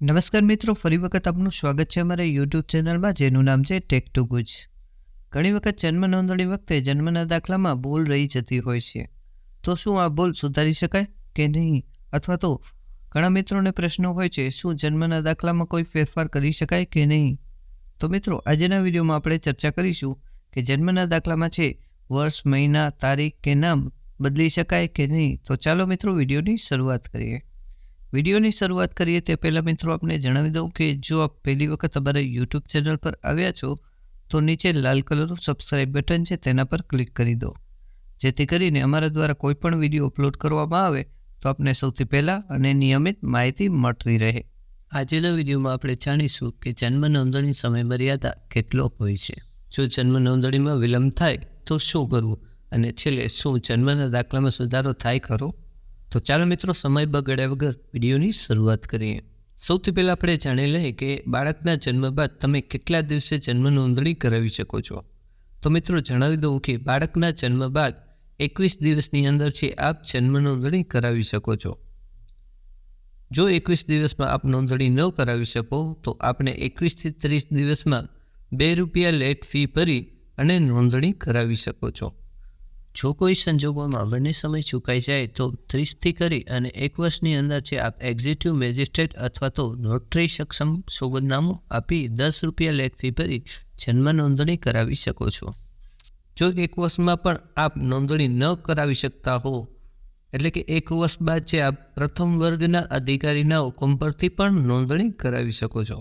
નમસ્કાર મિત્રો, ફરી વખત આપનું સ્વાગત છે અમારા યુટ્યુબ ચેનલમાં, જેનું નામ છે ટેક ટુ ગુજ ઘણી વખત જન્મ નોંધણી વખતે જન્મના દાખલામાં ભૂલ રહી જતી હોય છે. તો શું આ ભૂલ સુધારી શકાય કે નહીં? અથવા તો ઘણા મિત્રોને પ્રશ્નો હોય છે, શું જન્મના દાખલામાં કોઈ ફેરફાર કરી શકાય કે નહીં? તો મિત્રો, આજના વિડીયોમાં આપણે ચર્ચા કરીશું કે જન્મના દાખલામાં છે, વર્ષ, મહિના, તારીખ કે નામ બદલી શકાય કે નહીં? તો ચાલો મિત્રો વિડીયોની શરૂઆત કરીએ. વિડીયોની શરૂઆત કરીએ તે પહેલાં મિત્રો આપને જણાવી દઉં કે જો આપ પહેલી વખત અમારા યુટ્યુબ ચેનલ પર આવ્યા છો, તો નીચે લાલ કલરનું સબસ્ક્રાઇબ બટન છે તેના પર ક્લિક કરી દો. જેથી કરીને અમારા દ્વારા કોઈ પણ વીડિયો અપલોડ કરવામાં આવે, તો આપને સૌથી પહેલાં અને નિયમિત માહિતી મળતી રહે. આજના વિડીયોમાં આપણે જાણીશું કે જન્મ નોંધણી સમય મર્યાદા કેટલો હોય છે. જો જન્મ નોંધણીમાં વિલંબ થાય, તો શું કરવું? અને છેલ્લે શું જન્મના દાખલામાં સુધારો થાય ખરો? તો ચાલો મિત્રો સમય બગાડ્યા વગર વિડીયોની શરૂઆત કરીએ. સૌથી પહેલાં આપણે જાણી લઈએ કે બાળકના જન્મ બાદ તમે કેટલા દિવસે જન્મ નોંધણી કરાવી શકો છો. તો મિત્રો જણાવી દઉં કે બાળકના જન્મ બાદ એકવીસ દિવસની અંદર છે આપ જન્મ નોંધણી કરાવી શકો છો. જો એકવીસ દિવસમાં આપ નોંધણી ન કરાવી શકો, તો આપણે એકવીસથી ત્રીસ દિવસમાં બે રૂપિયા લેટ ફી ભરી અને નોંધણી કરાવી શકો છો. જો કોઈ સંજોગોમાં બંને સમય ચૂકાઈ જાય તો ત્રીસથી કરી અને એક વર્ષની અંદર જે આપ એક્ઝિક્યુટિવ મેજિસ્ટ્રેટ અથવા તો નોટરી સક્ષમ સોગંદનામું આપી દસ રૂપિયા લેટ ફી ભરી જન્મ નોંધણી કરાવી શકો છો. જો એક વર્ષમાં પણ આપ નોંધણી ન કરાવી શકતા હો, એટલે કે એક વર્ષ બાદ છે આપ પ્રથમ વર્ગના અધિકારીના હુકમ પરથી પણ નોંધણી કરાવી શકો છો.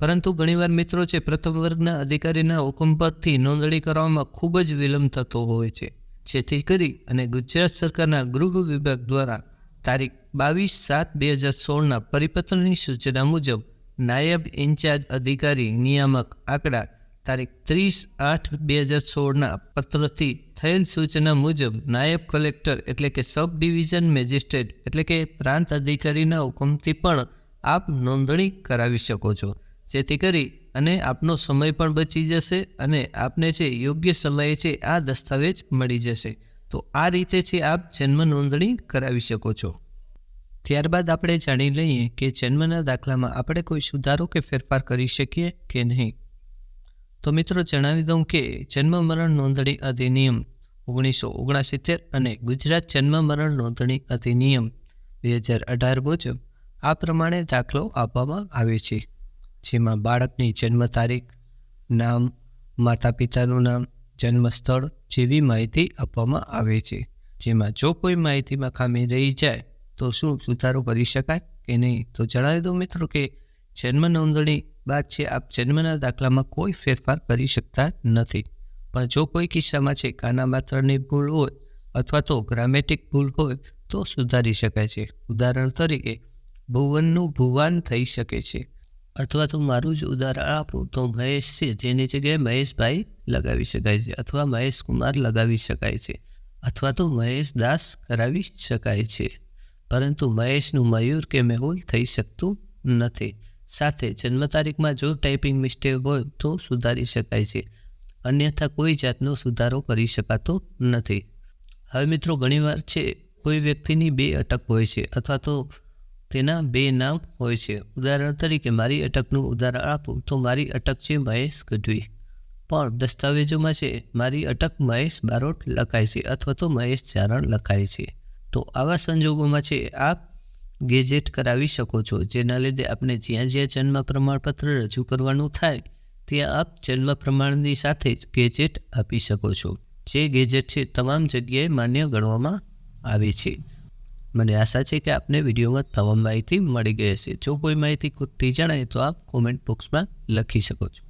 પરંતુ ઘણીવાર મિત્રો છે, પ્રથમ વર્ગના અધિકારીના હુકમ પરથી નોંધણી કરવામાં ખૂબ જ વિલંબ થતો હોય છે. જેથી કરી અને ગુજરાત સરકારના ગૃહ વિભાગ દ્વારા તારીખ બાવીસ સાત બે હજાર સોળના પરિપત્રની સૂચના મુજબ નાયબ ઇન્ચાર્જ અધિકારી નિયામક આંકડા તારીખ ત્રીસ આઠ બે હજાર સોળના પત્રથી થયેલ સૂચના મુજબ નાયબ કલેક્ટર એટલે કે સબ ડિવિઝન મેજિસ્ટ્રેટ એટલે કે પ્રાંત અધિકારીના હુકમથી પણ આપ નોંધણી કરાવી શકો છો. જેથી કરી અને આપનો સમય પણ બચી જશે અને આપને છે યોગ્ય સમયે છે આ દસ્તાવેજ મળી જશે. તો આ રીતે છે આપ જન્મ નોંધણી કરાવી શકો છો. ત્યારબાદ આપણે જાણી લઈએ કે જન્મના દાખલામાં આપણે કોઈ સુધારો કે ફેરફાર કરી શકીએ કે નહીં. તો મિત્રો જણાવી દઉં કે જન્મ મરણ નોંધણી અધિનિયમ ઓગણીસો ઓગણસિત્તેર અને ગુજરાત જન્મ મરણ નોંધણી અધિનિયમ બે હજાર અઢાર મુજબ આ પ્રમાણે દાખલો આપવામાં આવે છે. જેમાં બાળકની જન્મ તારીખ, નામ માતા પિતાનું નામ જન્મ સ્થળ જેવી માહિતી આપવામાં આવે છે. જેમાં જો કોઈ માહિતીમાં ખામી રહી જાય, તો શું સુધારો કરી શકાય કે નહીં? તો જણાવી દો મિત્રો કે જન્મ નોંધણી બાદ છે, આપ જન્મના દાખલામાં કોઈ ફેરફાર કરી શકતા નથી. પણ જો કોઈ કિસ્સામાં છે, કાના માત્રની ભૂલ હોય અથવા તો ગ્રામેટિક ભૂલ હોય, તો સુધારી શકાય છે. ઉદાહરણ તરીકે, ભુવનનું ભુવાન થઈ શકે છે. અથવા તો મારું જ ઉદાહરણ આપું તો મહેશ છે, જેની જગ્યાએ મહેશભાઈ લગાવી શકાય છે અથવા મહેશ કુમાર લગાવી શકાય છે અથવા તો મહેશ દાસ કરાવી શકાય છે. પરંતુ મહેશનું મયુર કે મેહુલ થઈ શકતું નથી. સાથે જન્મ તારીખમાં જો ટાઈપિંગ મિસ્ટેક હોય તો સુધારી શકાય છે. અન્યથા કોઈ જાતનો સુધારો કરી શકાતો નથી. હવે મિત્રો ઘણીવાર છે, કોઈ વ્યક્તિની બે અટક હોય છે અથવા તો તેના બે નામ હોય છે. ઉદાહરણ તરીકે, મારી અટકનું ઉદાહરણ આપું તો મારી અટક છે મહેશ ગઢવી. પણ દસ્તાવેજોમાં છે, મારી અટક મહેશ બારોટ લખાય છે અથવા તો મહેશ ચારણ લખાય છે. તો આવા સંજોગોમાં છે, આપ ગેજેટ કરાવી શકો છો, જેના લીધે આપણે જ્યાં જ્યાં જન્મ પ્રમાણપત્ર રજૂ કરવાનું થાય, ત્યાં આપ જન્મ પ્રમાણની સાથે જ ગેજેટ આપી શકો છો. જે ગેજેટ છે, તમામ જગ્યાએ માન્ય ગણવામાં આવે છે. મને આશા છે કે આપને વિડીયોમાં તમામ માહિતી મળી ગઈ હશે. જો કોઈ માહિતી ખૂટતી જણાય તો આપ કોમેન્ટ બોક્સમાં લખી શકો છો.